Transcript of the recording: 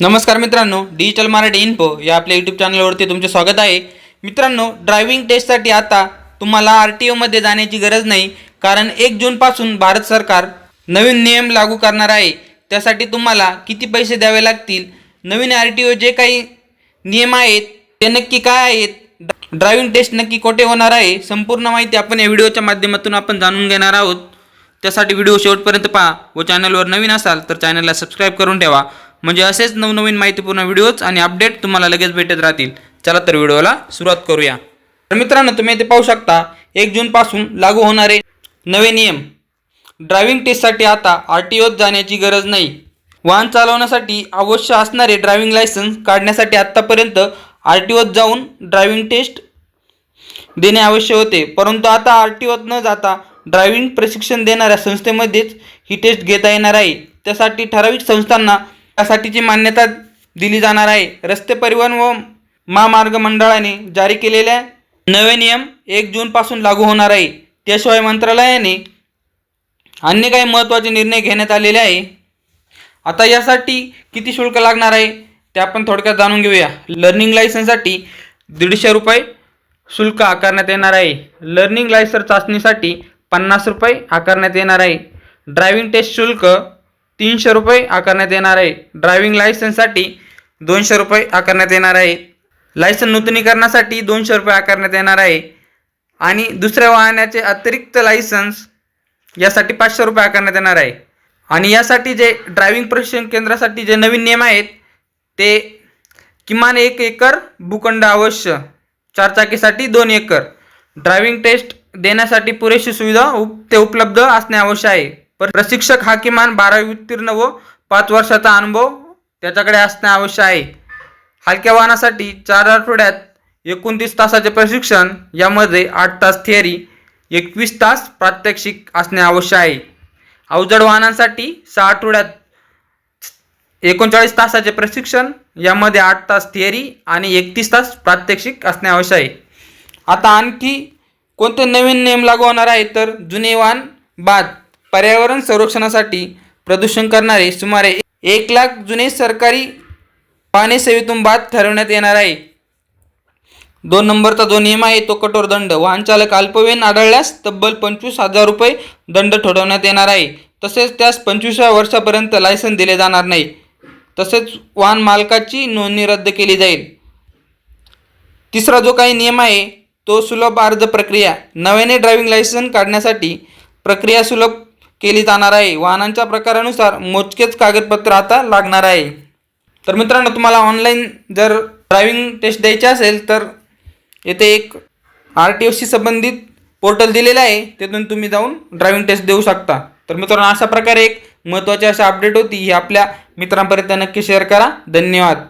नमस्कार मित्रांनो digital Marathi info या आपल्या यूट्यूब चॅनलवरती तुमचे स्वागत आहे. मित्रांनो ड्रायव्हिंग टेस्टसाठी आता तुम्हाला आर टी ओमध्ये जाण्याची गरज नाही कारण एक जूनपासून भारत सरकार नवीन नियम लागू करणार आहे. त्यासाठी तुम्हाला किती पैसे द्यावे लागतील? नवीन आर टी ओ जे काही नियम आहेत ते नक्की काय आहेत? ड्रायव्हिंग टेस्ट नक्की कोठे होणार आहे? संपूर्ण माहिती आपण या व्हिडिओच्या माध्यमातून आपण जाणून घेणार आहोत. त्यासाठी व्हिडिओ शेवटपर्यंत पहा व चॅनलवर नवीन असाल तर चॅनलला सबस्क्राईब करून ठेवा. म्हणजे असेच नवनवीन माहितीपूर्ण व्हिडिओज आणि अपडेट तुम्हाला लगेच भेटत राहतील. चला तर व्हिडिओला सुरुवात करूया. तर मित्रांनो तुम्ही इथे पाहू शकता एक जूनपासून लागू होणारे नवे नियम. ड्रायव्हिंग टेस्टसाठी आता आर टी ओत जाण्याची गरज नाही. वाहन चालवण्यासाठी आवश्यक असणारे ड्रायव्हिंग लायसन्स काढण्यासाठी आत्तापर्यंत आर टी ओत जाऊन ड्रायव्हिंग टेस्ट देणे आवश्यक होते. परंतु आता आर टी ओत न जाता ड्रायव्हिंग प्रशिक्षण देणाऱ्या संस्थेमध्येच ही टेस्ट घेता येणार आहे. त्यासाठी ठराविक संस्थांना त्यासाठीची मान्यता दिली जाणार आहे. रस्ते परिवहन व महामार्ग मंडळाने जारी केलेल्या नवे नियम एक जूनपासून लागू होणार आहे. त्याशिवाय मंत्रालयाने अन्य काही महत्त्वाचे निर्णय घेण्यात आलेले आहे. आता यासाठी किती शुल्क लागणार आहे ते आपण थोडक्यात जाणून घेऊया. लर्निंग लायसन्ससाठी दीडशे रुपये शुल्क आकारण्यात येणार आहे. लर्निंग लायसन चाचणीसाठी पन्नास रुपये आकारण्यात येणार आहे. ड्रायव्हिंग टेस्ट शुल्क तीनशे रुपये आकारण्यात येणार आहे. ड्रायव्हिंग लायसन्ससाठी दोनशे रुपये आकारण्यात येणार आहे. लायसन नूतनीकरणासाठी दोनशे रुपये आकारण्यात येणार आहे. आणि दुसऱ्या वाहनाचे अतिरिक्त लायसन्स यासाठी पाचशे रुपये आकारण्यात येणार आहे. आणि यासाठी जे ड्रायव्हिंग प्रशिक्षण केंद्रासाठी जे नवीन नियम आहेत ते किमान एक एकर भूखंड अवश्य चारचाकीसाठी दोन एकर. ड्रायव्हिंग टेस्ट देण्यासाठी पुरेशी सुविधा उप ते उपलब्ध असणे आवश्यक आहे. पर प्रशिक्षक हा किमान बारावी उत्तीर्ण व पाच वर्षाचा अनुभव त्याच्याकडे असणे आवश्यक आहे. हलक्या वाहनासाठी चार आठवड्यात एकोणतीस तासाचे प्रशिक्षण यामध्ये आठ तास थिअरी एकवीस तास प्रात्यक्षिक असणे आवश्यक आहे. अवजड वाहनांसाठी सहा आठवड्यात एकोणचाळीस तासाचे प्रशिक्षण यामध्ये आठ तास थिअरी आणि एकतीस तास प्रात्यक्षिक असणे आवश्यक आहे. आता आणखी कोणते नवीन नियम लागू होणार आहे तर जुने वाहन बाद पर्यावरण संरक्षणासाठी प्रदूषण करणारे सुमारे एक लाख जुने सरकारी वाहने सेवेतून बाद ठरवण्यात येणार आहे. दोन नंबरचा जो नियम आहे तो कठोर दंड. वाहन चालक अल्पवयीन आढळल्यास तब्बल पंचवीस हजार रुपये दंड ठोठवण्यात येणार आहे. तसेच त्यास पंचवीसव्या वर्षापर्यंत लायसन दिले जाणार नाही. तसेच वाहन मालकाची नोंदणी रद्द केली जाईल. तिसरा जो काही नियम आहे तो सुलभ अर्ज प्रक्रिया नव्याने ड्रायव्हिंग लायसन काढण्यासाठी प्रक्रिया सुलभ केली जाणार आहे. वाहनांच्या प्रकारानुसार मोजकेच कागदपत्र आता लागणार आहे. तर मित्रांनो तुम्हाला ऑनलाईन जर ड्रायव्हिंग टेस्ट द्यायची असेल तर येथे एक आर टी ओशी संबंधित पोर्टल दिलेलं आहे. तिथून तुम्ही जाऊन ड्रायव्हिंग टेस्ट देऊ शकता. तर मित्रांनो अशा प्रकारे एक महत्त्वाची अशी अपडेट होती. ही आपल्या मित्रांपर्यंत नक्की शेअर करा. धन्यवाद.